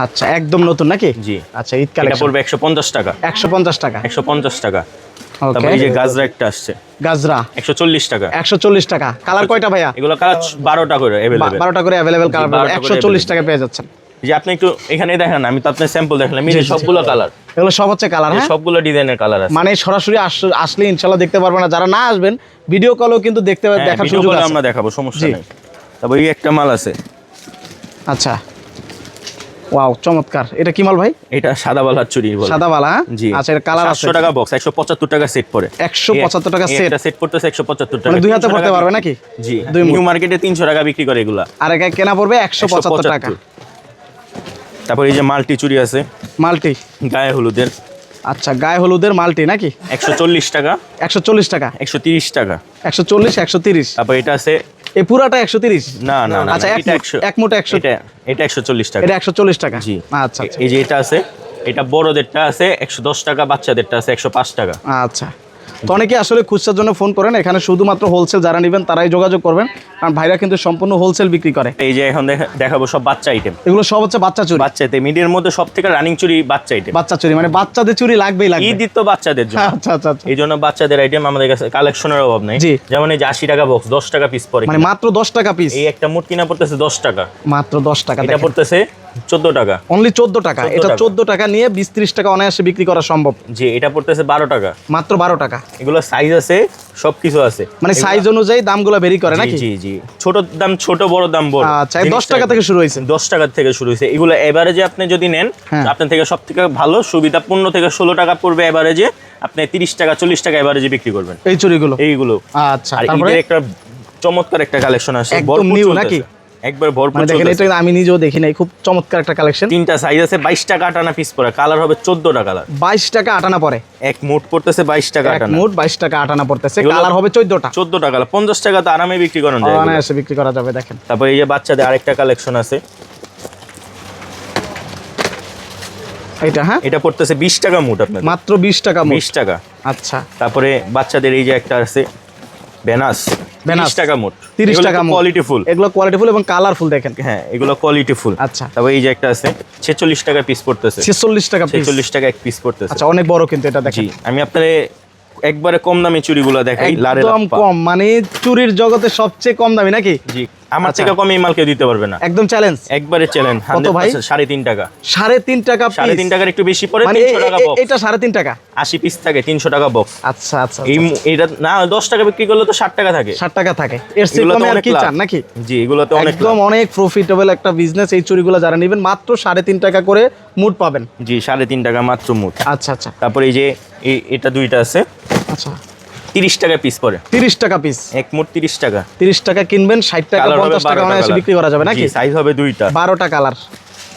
[SPEAKER 2] আচ্ছা একদম নতুন নাকি?
[SPEAKER 1] জি।
[SPEAKER 2] আচ্ছা ঈদ
[SPEAKER 1] এটা
[SPEAKER 2] কালেকশন
[SPEAKER 1] পড়বে একশো পঞ্চাশ টাকা।
[SPEAKER 2] একশো পঞ্চাশ টাকা?
[SPEAKER 1] একশো পঞ্চাশ টাকা।
[SPEAKER 2] ওকে
[SPEAKER 1] তারপর এই যে গাজরা একটা আসছে।
[SPEAKER 2] গাজরা?
[SPEAKER 1] একশো চল্লিশ টাকা।
[SPEAKER 2] একশো চল্লিশ টাকা। কালার কয়টা ভাইয়া?
[SPEAKER 1] এগুলো কালার বারোটা করে
[SPEAKER 2] কালার পাবেন
[SPEAKER 1] 12টা করে
[SPEAKER 2] একশো চল্লিশ
[SPEAKER 1] available।
[SPEAKER 2] টাকা পেয়ে যাচ্ছেন।
[SPEAKER 1] যে আপনি একটু এখানে দেখেন আমি তো আপনার স্যাম্পল দেখলাম। এই সবগুলো কালার
[SPEAKER 2] এগুলো সব হচ্ছে কালার হ্যাঁ?
[SPEAKER 1] সবগুলো ডিজাইনের কালার আছে।
[SPEAKER 2] মানে সরাসরি আসলে ইনশাল্লাহ দেখতে পারবেন না। যারা না আসবেন ভিডিও কলেও কিন্তু দেখতে
[SPEAKER 1] হ্যাঁ,
[SPEAKER 2] দেখার সুযোগ আছে।
[SPEAKER 1] আমরা দেখাবো সমস্যা নেই। তারপর এই একটা মাল আছে।
[SPEAKER 2] আচ্ছা। ওয়াও চমৎকার। এটা কি মাল ভাই?
[SPEAKER 1] এটা সাদা বালার চুরি বলে।
[SPEAKER 2] সাদা বালা হ্যাঁ?
[SPEAKER 1] জি।
[SPEAKER 2] আচ্ছা এটা কালার আছে।
[SPEAKER 1] 700 টাকা বক্স 175 টাকা সেট পড়ে।
[SPEAKER 2] 175 টাকা set?
[SPEAKER 1] একটা সেট পড়তেছে 175 টাকা।
[SPEAKER 2] মানে দুই হাতে পড়তে পারবে। নাকি?
[SPEAKER 1] জি নিউ মার্কেটে 300 টাকা বিক্রি করে এগুলা।
[SPEAKER 2] আর একা কেনা পড়বে একশো পঁচাত্তর টাকা।
[SPEAKER 1] তারপর এই যে মাল্টি চুরি আছে।
[SPEAKER 2] মাল্টি?
[SPEAKER 1] গায়ে হলুদের।
[SPEAKER 2] আচ্ছা গায়ে হলুদের মাল্টি নাকি?
[SPEAKER 1] 140 টাকা।
[SPEAKER 2] একশো চল্লিশ টাকা।
[SPEAKER 1] 130 টাকা।
[SPEAKER 2] একশো চল্লিশ একশো তিরিশ।
[SPEAKER 1] তারপর এটা আছে
[SPEAKER 2] এই পুরাটা একশো তিরিশ?
[SPEAKER 1] না না
[SPEAKER 2] আচ্ছা, এক
[SPEAKER 1] মোটা
[SPEAKER 2] মুঠ-
[SPEAKER 1] 100
[SPEAKER 2] এক মুঠ 100
[SPEAKER 1] এটা এটা 140 টাকা।
[SPEAKER 2] এটা একশো চল্লিশ টাকা।
[SPEAKER 1] জি।
[SPEAKER 2] আচ্ছা আচ্ছা।
[SPEAKER 1] এই যে এটা আছে এটা বড়দেরটা আছে 110 টাকা বাচ্চাদেরটা আছে 105 টাকা।
[SPEAKER 2] আচ্ছা। তো অনেকে আসলে খুচরার জন্য ফোন করেন। এখানে শুধুমাত্র হোলসেল যারা নেবেন তারাই যোগাযোগ করবেন। কারণ ভাইরা কিন্তু সম্পূর্ণ হোলসেল বিক্রি করে।
[SPEAKER 1] এই যে এখন দেখাবো সব বাচ্চা আইটেম
[SPEAKER 2] এগুলো সব হচ্ছে বাচ্চা চুরি।
[SPEAKER 1] বাচ্চাতে মিডিয়ার মধ্যে সব থেকে রানিং চুরি বাচ্চা আইটেম
[SPEAKER 2] বাচ্চা চুরি মানে বাচ্চাদের চুরি লাগবেই লাগবে।
[SPEAKER 1] ঈদ তো বাচ্চাদের জন্য।
[SPEAKER 2] আচ্ছা আচ্ছা আচ্ছা।
[SPEAKER 1] এই জন্য বাচ্চাদের আইটেম আমাদের কাছে কালেকশনের অভাব নেই। যেমন এই যে আশি টাকা বক্স দশ টাকা পিস পরে
[SPEAKER 2] মানে মাত্র দশ টাকা পিস
[SPEAKER 1] এই একটা মুট কিনা পড়তেছে দশ টাকা।
[SPEAKER 2] মাত্র দশ টাকা
[SPEAKER 1] এটা পড়তেছে চোদ্দ টাকা।
[SPEAKER 2] অনলি চোদ্দ টাকা। এটা। চোদ্দ টাকা নিয়ে বিশ ত্রিশ টাকা অনায়াসে বিক্রি করা সম্ভব।
[SPEAKER 1] যে এটা পড়তেছে বারো টাকা।
[SPEAKER 2] মাত্র বারো টাকা।
[SPEAKER 1] এগুলো সাইজ আছে সব কিছু আছে।
[SPEAKER 2] মানে সাইজ অনুযায়ী দামগুলো ভেরি করে নাকি?
[SPEAKER 1] জি জি। ছোট দাম ছোট বড় দাম বড়।
[SPEAKER 2] আচ্ছা দশ টাকা থেকে শুরু হয়েছে।
[SPEAKER 1] দশ টাকা থেকে শুরু হয়েছে। এগুলো এভারেজে আপনি যদি নেন
[SPEAKER 2] হ্যাঁ।
[SPEAKER 1] আপনার থেকে সব থেকে ভালো সুবিধা পনেরো থেকে ষোলো টাকা পড়বে এভারেজে আপনি তিরিশ টাকা চল্লিশ টাকা এভারেজে বিক্রি করবেন।
[SPEAKER 2] এই চুরিগুলো
[SPEAKER 1] এইগুলো।
[SPEAKER 2] আচ্ছা
[SPEAKER 1] একটা চমৎকার একটা কালেকশন আছে।
[SPEAKER 2] একদম new
[SPEAKER 1] চলতেছে।
[SPEAKER 2] নাকি?
[SPEAKER 1] একবার ভরপুর
[SPEAKER 2] মানে দেখেন এটা আমি নিজেও দেখি নাই খুব চমৎকার একটা কালেকশন
[SPEAKER 1] তিনটা সাইজ আছে বাইশ টাকা আটানা পিস পরে কালার হবে চোদ্দটা কালার
[SPEAKER 2] বাইশ টাকা আটানা পরে।
[SPEAKER 1] এক মুট পড়তেছে বাইশ টাকা
[SPEAKER 2] এক
[SPEAKER 1] আটানা।
[SPEAKER 2] মোট বাইশ টাকা আটানা পড়তেছে কালার হবে চোদ্দটা।
[SPEAKER 1] চোদ্দ টাকা পঞ্চাশ টাকা তো আরামে বিক্রি করানো যায়।
[SPEAKER 2] অনায়াসে বিক্রি করা যাবে দেখেন।
[SPEAKER 1] তারপর এই যে বাচ্চাদের আরেকটা কালেকশন আছে।
[SPEAKER 2] এটা হ্যাঁ?
[SPEAKER 1] এটা পড়তেছে বিশ টাকা মুট আপনার
[SPEAKER 2] মাত্র বিশ টাকা মোট।
[SPEAKER 1] বিশ টাকা।
[SPEAKER 2] আচ্ছা।
[SPEAKER 1] তারপরে বাচ্চাদের এই যে একটা আছে বেনাস টাকা মোট।
[SPEAKER 2] টাকা
[SPEAKER 1] কোয়ালিটি ফুল
[SPEAKER 2] এগুলো কোয়ালিটি ফুল এবং কালারফুল দেখেন।
[SPEAKER 1] হ্যাঁ এগুলো কোয়ালিটি ফুল
[SPEAKER 2] আচ্ছা।
[SPEAKER 1] তারপর এই যে একটা আছে ছেচল্লিশ টাকা পিস পড়তেছে।
[SPEAKER 2] টাকা পিস
[SPEAKER 1] টাকা এক পিস পড়তেছে।
[SPEAKER 2] আচ্ছা অনেক বড় কিন্তু এটা দেখেন।
[SPEAKER 1] জি আমি আপনার একবারে কম দামি চুড়িগুলো দেখাই লারে
[SPEAKER 2] একদম কম মানে চুরির জগতে সবচেয়ে কম দামি নাকি?
[SPEAKER 1] জি। আমার
[SPEAKER 2] আচ্ছা।
[SPEAKER 1] থেকে কম মাল কেউ দিতে পারবে না।
[SPEAKER 2] একদম চ্যালেঞ্জ
[SPEAKER 1] একবারে চ্যালেঞ্জ
[SPEAKER 2] কত ভাই?
[SPEAKER 1] সাড়ে তিন টাকা।
[SPEAKER 2] সাড়ে তিন টাকা
[SPEAKER 1] সাড়ে
[SPEAKER 2] piece।
[SPEAKER 1] তিন টাকার একটু বেশি পড়ে
[SPEAKER 2] মানে
[SPEAKER 1] তিনশো
[SPEAKER 2] এ-
[SPEAKER 1] টাকা বক্স
[SPEAKER 2] এটা সাড়ে তিন টাকা।
[SPEAKER 1] আশি পিস থাকে তিনশো টাকা বক্স
[SPEAKER 2] আচ্ছা আচ্ছা
[SPEAKER 1] এই এটা না দশ টাকা বিক্রি করলে তো ষাট টাকা থাকে।
[SPEAKER 2] ষাট টাকা থাকে। এর চেয়ে কমে আর কি চান নাকি?
[SPEAKER 1] জি এগুলোতে অনেক
[SPEAKER 2] একদম অনেক প্রফিটেবল একটা বিজনেস এই চুরিগুলো যারা নেবেন মাত্র সাড়ে তিন টাকা করে মুড পাবেন।
[SPEAKER 1] জি সাড়ে তিন টাকা মাত্র মুঠ
[SPEAKER 2] আচ্ছা আচ্ছা।
[SPEAKER 1] তারপরে এই যে এটা দুইটা আছে।
[SPEAKER 2] আচ্ছা।
[SPEAKER 1] তিরিশ টাকা পিস পরে।
[SPEAKER 2] তিরিশ টাকা পিস
[SPEAKER 1] এক মোট তিরিশ টাকা।
[SPEAKER 2] তিরিশ টাকা কিনবেন ষাট টাকা পঞ্চাশ টাকা অনায়াসে বিক্রি করা যাবে নাকি?
[SPEAKER 1] সাইজ হবে দুইটা।
[SPEAKER 2] বারোটা কালার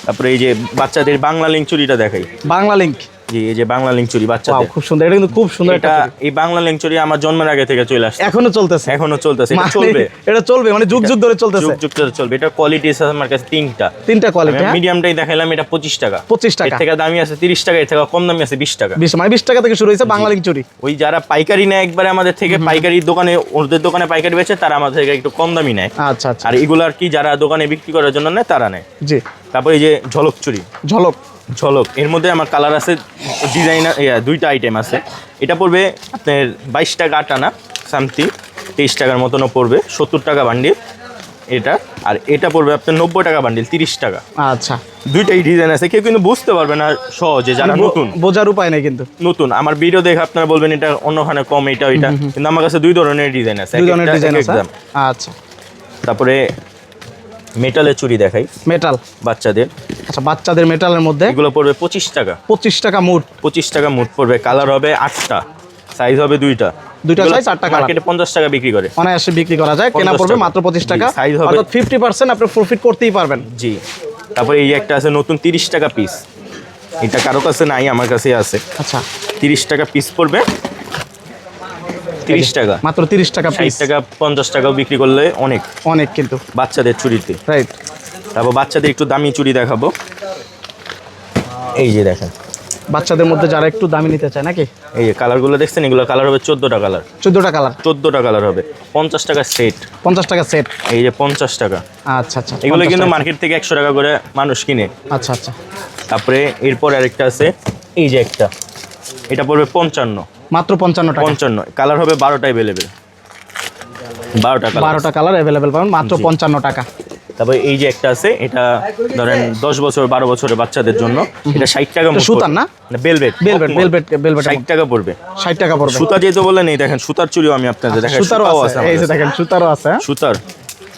[SPEAKER 1] তারপরে এই যে বাচ্চাদের বাংলা লিঙ্ক চুরিটা দেখাই।
[SPEAKER 2] বাংলা লিঙ্ক
[SPEAKER 1] জি এই যে বাংলা লিঙ্ক চুরি বাচ্চাদের।
[SPEAKER 2] খুব সুন্দর। এটা কিন্তু খুব সুন্দর
[SPEAKER 1] এটা এই বাংলা লিঙ্ক চুরি আমার জন্মের আগে থেকে চলে আসছে।
[SPEAKER 2] এখনও চলতেছে।
[SPEAKER 1] এখনও চলতেছে এটা
[SPEAKER 2] মানে
[SPEAKER 1] চলবে।
[SPEAKER 2] এটা চলবে মানে যুগ যুগ ধরে চলতেছে।
[SPEAKER 1] যুগ যুগ ধরে চলবে এটা কোয়ালিটি আছে আমার কাছে তিনটা।
[SPEAKER 2] তিনটা কোয়ালিটি হ্যাঁ?
[SPEAKER 1] মিডিয়ামটাই দেখাইলাম এটা পঁচিশ টাকা।
[SPEAKER 2] পঁচিশ
[SPEAKER 1] এর
[SPEAKER 2] টাকা।
[SPEAKER 1] থেকে দামি আছে তিরিশ টাকা এর থেকে কম দামি আছে বিশ টাকা।
[SPEAKER 2] বিশ মানে বিশ টাকা থেকে শুরু হয়েছে বাংলা লিঙ্ক চুরি
[SPEAKER 1] ওই যারা পাইকারি নেয় একবারে আমাদের থেকে পাইকারি দোকানে ওদের দোকানে পাইকারি বেচে তারা আমাদের থেকে একটু কম দামি নেয়।
[SPEAKER 2] আচ্ছা আচ্ছা।
[SPEAKER 1] আর এগুলো আর কি যারা দোকানে বিক্রি করার জন্য নেয় তারা নেয়।
[SPEAKER 2] জি।
[SPEAKER 1] তারপর এই যে ঝলক চুরি
[SPEAKER 2] ঝলক।
[SPEAKER 1] ঝলক। এর মধ্যে আমার কালার আছে ডিজাইনার দুইটা আইটেম আছে। এটা পড়বে আপনার বাইশ টাকা আটানা সামথিং তেইশ টাকার মতনও পড়বে সত্তর টাকা বান্ডিল এটা। আর এটা পড়বে আপনার নব্বই টাকা বান্ডিল তিরিশ টাকা।
[SPEAKER 2] আচ্ছা।
[SPEAKER 1] দুইটাই ডিজাইন আছে কেউ কিন্তু বুঝতে পারবে না সহজে যারা নতুন।
[SPEAKER 2] বোঝার উপায় নেই কিন্তু।
[SPEAKER 1] নতুন। আমার ভিডিও দেখে আপনারা বলবেন এটা অন্যখানে কম এটা ওইটা। কিন্তু আমার কাছে দুই ধরনের ডিজাইন আছে।
[SPEAKER 2] দুই ধরনের ডিজাইন আছে আচ্ছা।
[SPEAKER 1] তারপরে মেটালের চুড়ি দেখাই।
[SPEAKER 2] মেটাল।
[SPEAKER 1] বাচ্চাদের।
[SPEAKER 2] আচ্ছা বাচ্চাদের মেটালের মধ্যে?
[SPEAKER 1] এগুলো পড়বে পঁচিশ টাকা।
[SPEAKER 2] পঁচিশ টাকা মুট।
[SPEAKER 1] পঁচিশ টাকা মুঠ পড়বে। কালার হবে আটটা। সাইজ হবে দুইটা।
[SPEAKER 2] দুইটা।
[SPEAKER 1] মার্কেটে পঞ্চাশ টাকা বিক্রি করে।
[SPEAKER 2] অনায়াসে বিক্রি করা যায় কেনা পড়বে মাত্র পঁচিশ টাকা।
[SPEAKER 1] size হবে-
[SPEAKER 2] অর্থাৎ ফিফটি পার্সেন্ট আপনি প্রফিট করতেই পারবেন।
[SPEAKER 1] জি। তারপরে এই একটা আছে নতুন তিরিশ টাকা পিস এটা কারও কাছে নাই আমার কাছে আছে।
[SPEAKER 2] আচ্ছা।
[SPEAKER 1] তিরিশ টাকা পিস পড়বে। তিরিশ টাকা।
[SPEAKER 2] মাত্র তিরিশ টাকা
[SPEAKER 1] ষাট টাকা পঞ্চাশ টাকাও বিক্রি করলে অনেক।
[SPEAKER 2] অনেক কিন্তু।
[SPEAKER 1] বাচ্চাদের চুরিতে
[SPEAKER 2] রাইট
[SPEAKER 1] তারপর বাচ্চাদের একটু দামি চুড়ি দেখাবো। এই যে দেখেন।
[SPEAKER 2] বাচ্চাদের মধ্যে যারা একটু দামি নিতে চায় নাকি?
[SPEAKER 1] এই যে কালারগুলো দেখছেন এগুলো কালার হবে চোদ্দোটা কালার।
[SPEAKER 2] চোদ্দোটা কালার?
[SPEAKER 1] চোদ্দোটা কালার হবে। পঞ্চাশ টাকা সেট।
[SPEAKER 2] পঞ্চাশ টাকা সেট।
[SPEAKER 1] এই যে পঞ্চাশ টাকা।
[SPEAKER 2] আচ্ছা আচ্ছা
[SPEAKER 1] এগুলো কিন্তু মার্কেট থেকে একশো টাকা করে মানুষ কিনে।
[SPEAKER 2] আচ্ছা আচ্ছা।
[SPEAKER 1] তারপরে এরপর আরেকটা আছে। এই যে একটা। এটা পড়বে পঞ্চান্ন।
[SPEAKER 2] মাত্র পঞ্চান্ন টাকা।
[SPEAKER 1] পঞ্চান্ন। কালার হবে বারোটা অ্যাভেলেবেল বারোটা কালার
[SPEAKER 2] বারোটা কালার অ্যাভেলেবেল পাবেন মাত্র পঞ্চান্ন টাকা।
[SPEAKER 1] তারপরে এই যে একটা আছে এটা ধরেন দশ বছর বারো বছরের বাচ্চাদের জন্য এটা ষাট টাকা
[SPEAKER 2] সুতার না?
[SPEAKER 1] বেলভেট
[SPEAKER 2] বেলভেট বেলভেট বেলভেট
[SPEAKER 1] ষাট টাকা পড়বে।
[SPEAKER 2] ষাট টাকা পড়বে।
[SPEAKER 1] সুতা যেহেতু বললেন এই দেখেন সুতার চুরিও আমি আপনাদের দেখাই
[SPEAKER 2] সুতারও আছে এই যে দেখেন সুতারও আছে?
[SPEAKER 1] সুতার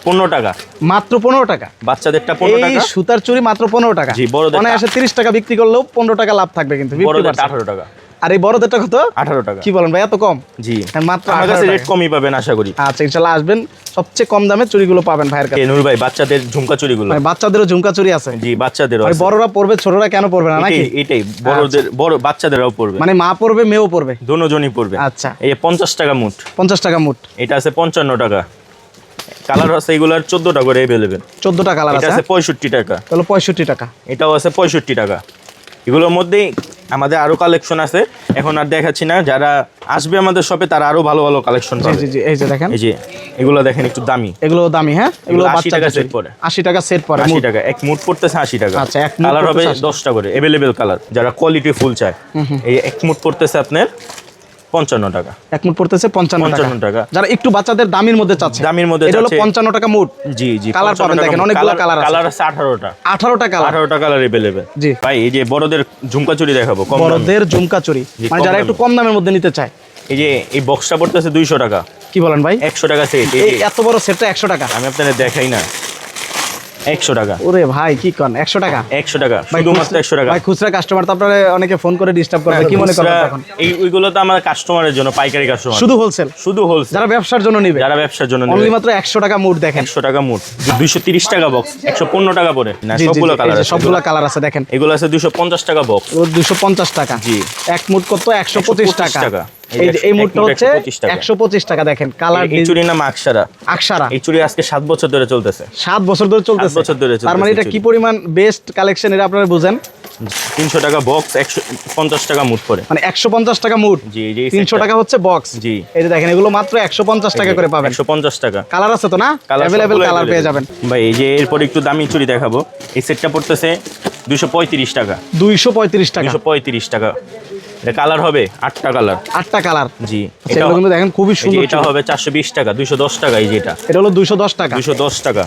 [SPEAKER 1] পনেরো টাকা।
[SPEAKER 2] মাত্র পনেরো টাকা।
[SPEAKER 1] বাচ্চাদেরটা পনেরো টাকা।
[SPEAKER 2] সুতার চুরি মাত্র পনেরো টাকা।
[SPEAKER 1] জি, বড়দের
[SPEAKER 2] মানে আসে তিরিশ টাকা বিক্রি করলেও পনেরো টাকা লাভ থাকবে কিন্তু 50%
[SPEAKER 1] আঠারো টাকা।
[SPEAKER 2] আর এই বড়দেরটা কত
[SPEAKER 1] আঠারো টাকা।
[SPEAKER 2] কি বলেন ভাই এত কম?
[SPEAKER 1] জি।
[SPEAKER 2] হ্যাঁ, মাত্র
[SPEAKER 1] আমার কাছে রেট কমই পাবেন আশা করি।
[SPEAKER 2] আচ্ছা ইনশাল্লাহ আসবেন। সবচেয়ে কম দামে চুরিগুলো পাবেন ভাইয়ের কাছে।
[SPEAKER 1] নূর ভাই বাচ্চাদের ঝুমকা চুরিগুলো
[SPEAKER 2] মানে বাচ্চাদেরও ঝুমকা চুরি আছে।
[SPEAKER 1] জি বাচ্চাদেরও আছে।
[SPEAKER 2] বড়রা পড়বে ছোটরা কেন পড়বে না নাকি?
[SPEAKER 1] এটাই বড়দের বড় বাচ্চাদেরও পড়বে
[SPEAKER 2] মানে মা পড়বে মেয়েও পড়বে
[SPEAKER 1] দোনোজনই পড়বে
[SPEAKER 2] আচ্ছা।
[SPEAKER 1] এই পঞ্চাশ টাকা মুঠ।
[SPEAKER 2] পঞ্চাশ টাকা মুট
[SPEAKER 1] এটা আছে পঞ্চান্ন টাকা। কালার আছে এগুলার চোদ্দটা করে অ্যাভেলেবেল
[SPEAKER 2] চোদ্দটা কালার
[SPEAKER 1] এটা
[SPEAKER 2] আছে
[SPEAKER 1] আছে পঁয়ষট্টি টাকা।
[SPEAKER 2] হ্যাঁ? তাহলে পঁয়ষট্টি টাকা।
[SPEAKER 1] এটাও আছে পঁয়ষট্টি টাকা। এগুলোর মধ্যেই আমাদের আরও কালেকশন আছে। এখন আর দেখাচ্ছি না যারা আসবে আমাদের শপে তারা আরও ভালো ভালো কালেকশন পাবে।
[SPEAKER 2] জি এই যে দেখেন।
[SPEAKER 1] এই যে এগুলো দেখেন একটু দামি।
[SPEAKER 2] এগুলো দামি হ্যাঁ? এগুলো
[SPEAKER 1] এগুলো 80 টাকা সেট পড়ে।
[SPEAKER 2] আশি টাকা সেট পরে
[SPEAKER 1] আশি টাকা এক মুট পড়তেছে আশি টাকা।
[SPEAKER 2] আচ্ছা, এক
[SPEAKER 1] কালার হবে
[SPEAKER 2] পড়তেছে 80
[SPEAKER 1] দশটা করে এভেলেবেল কালার যারা কোয়ালিটি ফুল চায়। এই এক মুট পড়তেছে আপনার পঞ্চান্ন টাকা।
[SPEAKER 2] এক মুট পড়তেছে পঞ্চান্ন টাকা।
[SPEAKER 1] 55 টাকা।
[SPEAKER 2] যারা একটু বাচ্চাদের দামির মধ্যে চাচ্ছে
[SPEAKER 1] দামির মধ্যে
[SPEAKER 2] এটা হলো পঞ্চান্ন টাকা মুট।
[SPEAKER 1] জি জি 55
[SPEAKER 2] পাবেন দেখেন, অনেকগুলো
[SPEAKER 1] Colour-
[SPEAKER 2] colour আছে।
[SPEAKER 1] আঠারোটা।
[SPEAKER 2] আঠারোটা কালার
[SPEAKER 1] আঠারোটা কালার অ্যাভেলেবেল
[SPEAKER 2] জি।
[SPEAKER 1] ভাই এই যে বড়দের ঝুমকা চুরি দেখাবো
[SPEAKER 2] বড়দের ঝুমকা চুরি। মানে যারা একটু কম দামের মধ্যে নিতে চায়।
[SPEAKER 1] এই যে এই বক্সটা পড়তেছে দুইশো টাকা।
[SPEAKER 2] কি বলেন ভাই?
[SPEAKER 1] একশো টাকা সেট
[SPEAKER 2] এই এত বড় সেটটা একশো টাকা।
[SPEAKER 1] আমি আপনাদের দেখাই না। একশো টাকা।
[SPEAKER 2] ওরে ভাই কি কন? একশো টাকা?
[SPEAKER 1] একশো টাকা শুধুমাত্র একশো টাকা।
[SPEAKER 2] ভাই খুচরা কাস্টমার তো আপনারা অনেকে ফোন করে ডিস্টার্ব করবে। কি মনে করেন
[SPEAKER 1] খুচরা-
[SPEAKER 2] তখন
[SPEAKER 1] এই ওইগুলো তো আমার কাস্টমারের জন্য পাইকারি কাস্টমার
[SPEAKER 2] শুধু হোলসেল
[SPEAKER 1] শুধু হোলসেল
[SPEAKER 2] যারা ব্যবসার জন্য নিবে?
[SPEAKER 1] যারা ব্যবসার জন্য
[SPEAKER 2] অনলি মাত্র একশো টাকা মুট দেখেন।
[SPEAKER 1] একশো টাকা মোট। দুইশো তিরিশ টাকা বক্স একশো পনেরো টাকা পরে। না সবগুলো কালার আছে
[SPEAKER 2] সবগুলো কালার আছে দেখেন।
[SPEAKER 1] এগুলো আছে দুইশো পঞ্চাশ টাকা বক্স
[SPEAKER 2] দুশো পঞ্চাশ টাকা।
[SPEAKER 1] জি।
[SPEAKER 2] এক মুট কত? একশো পঁচিশ
[SPEAKER 1] 125
[SPEAKER 2] টাকা।
[SPEAKER 1] টাকা। এই
[SPEAKER 2] এই
[SPEAKER 1] যে
[SPEAKER 2] যে এই
[SPEAKER 1] এক
[SPEAKER 2] মুটটা
[SPEAKER 1] মুট
[SPEAKER 2] হচ্ছে
[SPEAKER 1] 125 টাকা।
[SPEAKER 2] একশো পঁচিশ টাকা দেখেন কালার
[SPEAKER 1] এই চুরির নাম আকসারা
[SPEAKER 2] আকসারা
[SPEAKER 1] এই চুরি আজকে সাত বছর ধরে চলতেছে।
[SPEAKER 2] সাত বছর ধরে চলতেছে।
[SPEAKER 1] বছর ধরে
[SPEAKER 2] তার মানে এটা কি পরিমাণ বেস্ট কালেকশন এটা আপনারা বুঝেন?
[SPEAKER 1] তিনশো টাকা বক্স একশো পঞ্চাশ টাকা মুট পরে।
[SPEAKER 2] মানে একশো পঞ্চাশ টাকা মুট
[SPEAKER 1] জি জি এই
[SPEAKER 2] তিনশো
[SPEAKER 1] সেটটা।
[SPEAKER 2] টাকা হচ্ছে বক্স
[SPEAKER 1] জি।
[SPEAKER 2] এই যে দেখেন এগুলো মাত্র একশো পঞ্চাশ টাকা করে পাবেন।
[SPEAKER 1] একশো পঞ্চাশ টাকা।
[SPEAKER 2] কালার আছে তো না? কালার পেয়ে যাবেন।
[SPEAKER 1] ভাই এই যে এরপর একটু দামি চুরি দেখাবো। এই সেটটা পড়তেছে দুশো পঁয়ত্রিশ টাকা।
[SPEAKER 2] দুইশো পঁয়ত্রিশ টাকা।
[SPEAKER 1] দুশো পঁয়ত্রিশ টাকা। এটা কালার হবে আটটা কালার।
[SPEAKER 2] আটটা কালার।
[SPEAKER 1] জি
[SPEAKER 2] আচ্ছা, এগুলো কিন্তু দেখেন খুবই সুন্দর
[SPEAKER 1] এটা হবে চারশো বিশ টাকা দুশো দশ টাকা এই যে এটা।
[SPEAKER 2] এটা হলো দুইশো দশ টাকা।
[SPEAKER 1] দুশো দশ টাকা।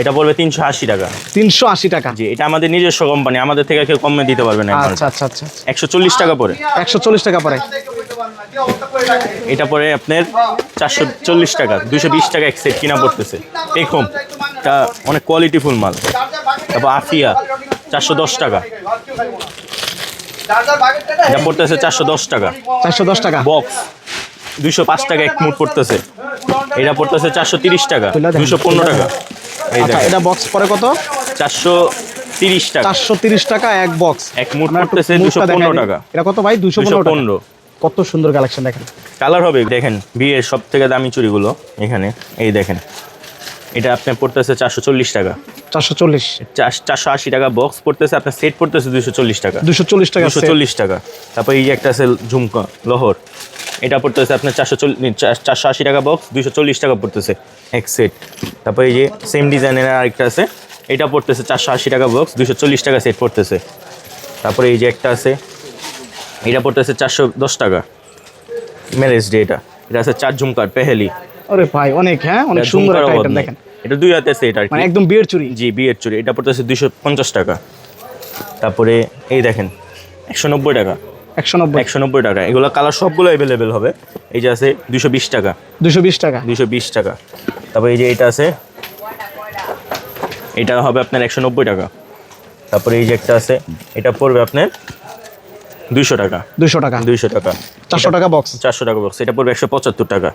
[SPEAKER 1] এটা পড়বে তিনশো আশি টাকা।
[SPEAKER 2] তিনশো আশি টাকা।
[SPEAKER 1] জি এটা আমাদের নিজস্ব কোম্পানি আমাদের থেকে কেউ কমে দিতে পারবে না
[SPEAKER 2] আচ্ছা আচ্ছা আচ্ছা।
[SPEAKER 1] একশো চল্লিশ টাকা পরে
[SPEAKER 2] একশো চল্লিশ টাকা পরে
[SPEAKER 1] এটা পরে আপনার চারশো চল্লিশ টাকা দুশো বিশ টাকা এক সেট কিনা পড়তেছে। এরকম এটা অনেক কোয়ালিটিফুল মাল। তারপর আফিয়া চারশো দশ টাকা। এটা পড়তেছে চারশো দশ টাকা।
[SPEAKER 2] চারশো দশ টাকা।
[SPEAKER 1] বক্স দুইশো পাঁচ টাকা এক মুট পড়তেছে। এটা পড়তেছে চারশো তিরিশ টাকা দুশো পনেরো টাকা। এই
[SPEAKER 2] আচ্ছা এটা বক্স পরে কত?
[SPEAKER 1] চারশো তিরিশ টাকা।
[SPEAKER 2] চারশো তিরিশ টাকা এক বক্স
[SPEAKER 1] এক মুট পড়তেছে দুশো পনেরো টাকা।
[SPEAKER 2] এটা কত ভাই? দুশো
[SPEAKER 1] দুশো
[SPEAKER 2] পনেরো
[SPEAKER 1] পনেরো।
[SPEAKER 2] কত সুন্দর কালেকশন দেখেন।
[SPEAKER 1] কালার হবে দেখেন বিয়ের সব থেকে দামি চুড়িগুলো এখানে। এই দেখেন এটা আপনার পড়তেছে চারশো চল্লিশ টাকা।
[SPEAKER 2] চারশো চল্লিশ।
[SPEAKER 1] চার- চারশো আশি টাকা বক্স পড়তেছে আপনার সেট পড়তেছে দুশো চল্লিশ টাকা।
[SPEAKER 2] দুশো চল্লিশ টাকা
[SPEAKER 1] দুশো চল্লিশ টাকা। তারপর এই যে একটা আছে ঝুমকা লহর। এটা পড়তেছে আপনার চারশো চল্লিশ চারশো আশি টাকা বক্স দুশো চল্লিশ টাকা পড়তেছে এক সেট তারপর এই যে সেম ডিজাইনের আরেকটা আছে এটা পড়তেছে চারশো আশি টাকা বক্স দুশো চল্লিশ টাকা সেট পড়তেছে। তারপরে এই যে একটা আছে এটা পড়তেছে চারশো দশ টাকা। ম্যারেজ ডে এটা। এটা আছে চার ঝুমকার পেহেলি।
[SPEAKER 2] আরে ভাই অনেক হ্যাঁ? অনেক সুন্দর একটা আইটেম দেখেন।
[SPEAKER 1] এটা দুই হাতে সেট আর
[SPEAKER 2] মানে একদম বিয়ের চুরি
[SPEAKER 1] জি বিয়ের চুরি এটা পড়তেছে দুশো পঞ্চাশ টাকা। তারপরে এই দেখেন একশো নব্বই টাকা।
[SPEAKER 2] একশো নব্বই।
[SPEAKER 1] একশো নব্বই টাকা। এগুলো কালার সবগুলো অ্যাভেলেবেল হবে। এই যে আছে দুশো বিশ টাকা।
[SPEAKER 2] দুশো বিশ টাকা।
[SPEAKER 1] দুশো বিশ টাকা। তারপরে এই যে এটা আছে এটা হবে আপনার একশো নব্বই টাকা। তারপরে এই যে একটা আছে এটা পড়বে আপনার দুইশো টাকা।
[SPEAKER 2] দুশো টাকা।
[SPEAKER 1] দুইশো টাকা।
[SPEAKER 2] চারশো টাকা বক্স
[SPEAKER 1] চারশো টাকা বক্স এটা পড়বে একশো পঁচাত্তর টাকা।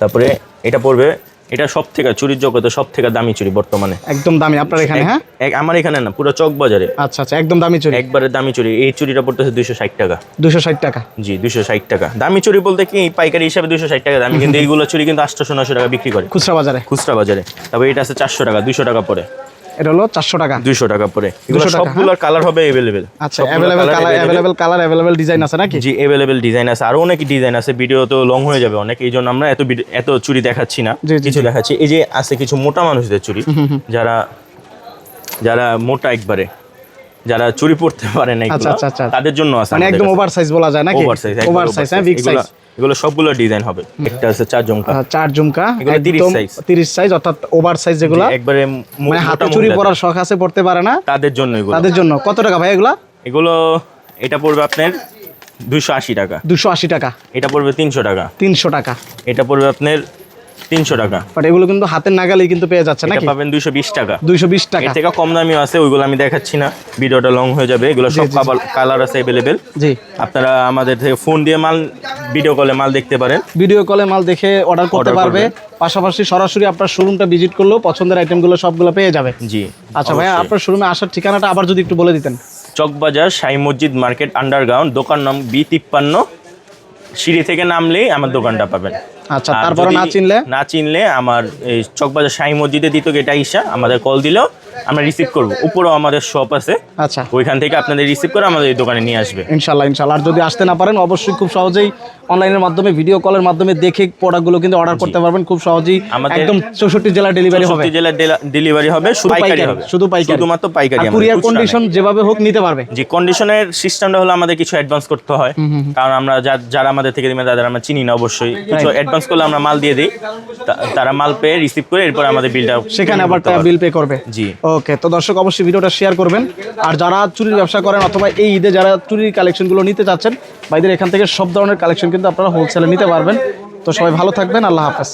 [SPEAKER 1] তারপরে এটা পড়বে এটা সব থেকে চুরির জগতে সব থেকে দামি চুরি বর্তমানে।
[SPEAKER 2] একদম দামি আপনার এখানে হ্যাঁ?
[SPEAKER 1] আমার এখানে না পুরো চক বাজারে।
[SPEAKER 2] আচ্ছা আচ্ছা একদম দামি চুরি।
[SPEAKER 1] একবারে দামি চুরি এই চুরিটা পড়তেছে দুইশো ষাট টাকা।
[SPEAKER 2] দুশো ষাট টাকা।
[SPEAKER 1] জি দুশো ষাট টাকা। দামি চুরি বলতে কি পাইকারি হিসাবে দুশো ষাট টাকা দামি কিন্তু এইগুলো চুরি কিন্তু আটশো নশো টাকা বিক্রি করে।
[SPEAKER 2] খুচরা বাজারে।
[SPEAKER 1] খুচরা বাজারে। তারপরে এটা আছে চারশো টাকা দুশো টাকা পরে
[SPEAKER 2] এটা হলো চারশো টাকা।
[SPEAKER 1] দুইশো টাকা পরে। এগুলো
[SPEAKER 2] 200
[SPEAKER 1] সবগুলোর কালার হবে অ্যাভেলেবেল
[SPEAKER 2] আচ্ছা available colour available colour available design আছে নাকি?
[SPEAKER 1] জি অ্যাভেলেবেল ডিজাইন আছে। আরও অনেক ডিজাইন আছে ভিডিও তো লং হয়ে যাবে অনেক এই জন্য আমরা এত এত চুরি দেখাচ্ছি না। কিছু দেখাচ্ছি। এই যে আছে কিছু মোটা মানুষদের চুরি যারা যারা মোটা একবারে। যারা চুরি পড়তে পারে না
[SPEAKER 2] আচ্ছা, আচ্ছা, আচ্ছা।
[SPEAKER 1] তাদের জন্য আছে
[SPEAKER 2] মানে একদম ওভার সাইজ বলা যায় নাকি?
[SPEAKER 1] ওভার সাইজ
[SPEAKER 2] ওভার সাইজ হ্যাঁ বিগ সাইজ
[SPEAKER 1] এগুলো সবগুলো ডিজাইন হবে। একটা আছে চার জমকা।
[SPEAKER 2] চার ঝুমকা
[SPEAKER 1] এগুলো 30
[SPEAKER 2] একদম
[SPEAKER 1] size।
[SPEAKER 2] তিরিশ সাইজ অর্থাৎ ওভার সাইজ যেগুলো
[SPEAKER 1] একবারে
[SPEAKER 2] মানে হাতে চুরি। পরার শখ আছে পড়তে পারে না।
[SPEAKER 1] তাদের জন্য এগুলো।
[SPEAKER 2] তাদের জন্য। কত টাকা ভাই এগুলো?
[SPEAKER 1] এগুলো এটা পড়বে আপনার দুইশো আশি টাকা।
[SPEAKER 2] দুশো আশি টাকা।
[SPEAKER 1] এটা পড়বে তিনশো টাকা।
[SPEAKER 2] তিনশো টাকা।
[SPEAKER 1] এটা পড়বে আপনার তিনশো টাকা।
[SPEAKER 2] বাট এগুলো কিন্তু হাতের নাগালেই কিন্তু পেয়ে যাচ্ছে নাকি?
[SPEAKER 1] পাবেন দুইশো বিশ টাকা।
[SPEAKER 2] দুইশো বিশ টাকা।
[SPEAKER 1] থেকে কম দামিও আছে ওইগুলো আমি দেখাচ্ছি না। ভিডিওটা লং হয়ে যাবে। এগুলো সব
[SPEAKER 2] জি।
[SPEAKER 1] কালার আছে অ্যাভেলেবেল
[SPEAKER 2] জি।
[SPEAKER 1] আপনারা আমাদের থেকে ফোন দিয়ে মাল ভিডিও কলে মাল দেখতে পারেন।
[SPEAKER 2] ভিডিও কলে মাল দেখে অর্ডার করতে পারবে। পাশাপাশি সরাসরি আপনার শোরুমটা ভিজিট করলেও পছন্দের আইটেমগুলো সবগুলো পেয়ে যাবে।
[SPEAKER 1] জি
[SPEAKER 2] আচ্ছা ভাইয়া আপনার শোরুমে আসার ঠিকানাটা আবার যদি একটু বলে দিতেন।
[SPEAKER 1] চকবাজার সাই মসজিদ মার্কেট আন্ডারগ্রাউন্ড দোকান নাম বি তিপ্পান্ন। সিঁড়ি থেকে নামলেই আমার দোকানটা পাবেন।
[SPEAKER 2] আচ্ছা তারপরে না চিনলে?
[SPEAKER 1] না চিনলে আমার এই চকবাজার দ্বিতীয় গেটা ইসা আমাদের কল দিলেও আমরা রিসিভ করব। উপরেও আমাদের শপ আছে।
[SPEAKER 2] আচ্ছা।
[SPEAKER 1] ওইখান থেকে আপনাদের রিসিভ করে আমাদের এই দোকানে নিয়ে আসবে।
[SPEAKER 2] ইনশাল্লাহ ইনশাল্লাহ। আর যদি আসতে না পারেন অবশ্যই খুব সহজেই অনলাইনের মাধ্যমে ভিডিও কলের মাধ্যমে দেখে প্রোডাক্টগুলো কিন্তু অর্ডার করতে পারবেন। খুব সহজেই
[SPEAKER 1] আমাদের-
[SPEAKER 2] একদম চৌষট্টি জেলা ডেলিভারি হবে।
[SPEAKER 1] জেলার ডেলিভারি হবে শুধু পাইকারি হবে।
[SPEAKER 2] শুধু পাইকারি।
[SPEAKER 1] শুধুমাত্র পাইকারি
[SPEAKER 2] কুরিয়ার কন্ডিশন যেভাবে হোক নিতে পারবে।
[SPEAKER 1] যে কন্ডিশনের সিস্টেমটা হলো আমাদের কিছু অ্যাডভান্স করতে হয়। কারণ আমরা যারা আমাদের থেকে নেবে তাদের আমরা চিনি না অবশ্যই। কিছু অ্যাডভান্স করলে আমরা মাল দিয়ে দিই। তারা মাল পেয়ে রিসিভ করে এরপর আমাদের বিলটা
[SPEAKER 2] সেখানে আবার তারা বিল পে করবে?
[SPEAKER 1] জি।
[SPEAKER 2] ওকে তো দর্শক অবশ্যই ভিডিওটা শেয়ার করবেন। আর যারা চুরির ব্যবসা করেন অথবা এই ঈদে যারা চুরির কালেকশনগুলো নিতে চাচ্ছেন ভাইদের এখান থেকে সব ধরনের কালেকশন কিন্তু আপনারা হোলসেলে নিতে পারবেন। তো সবাই ভালো থাকবেন আল্লাহ হাফেজ।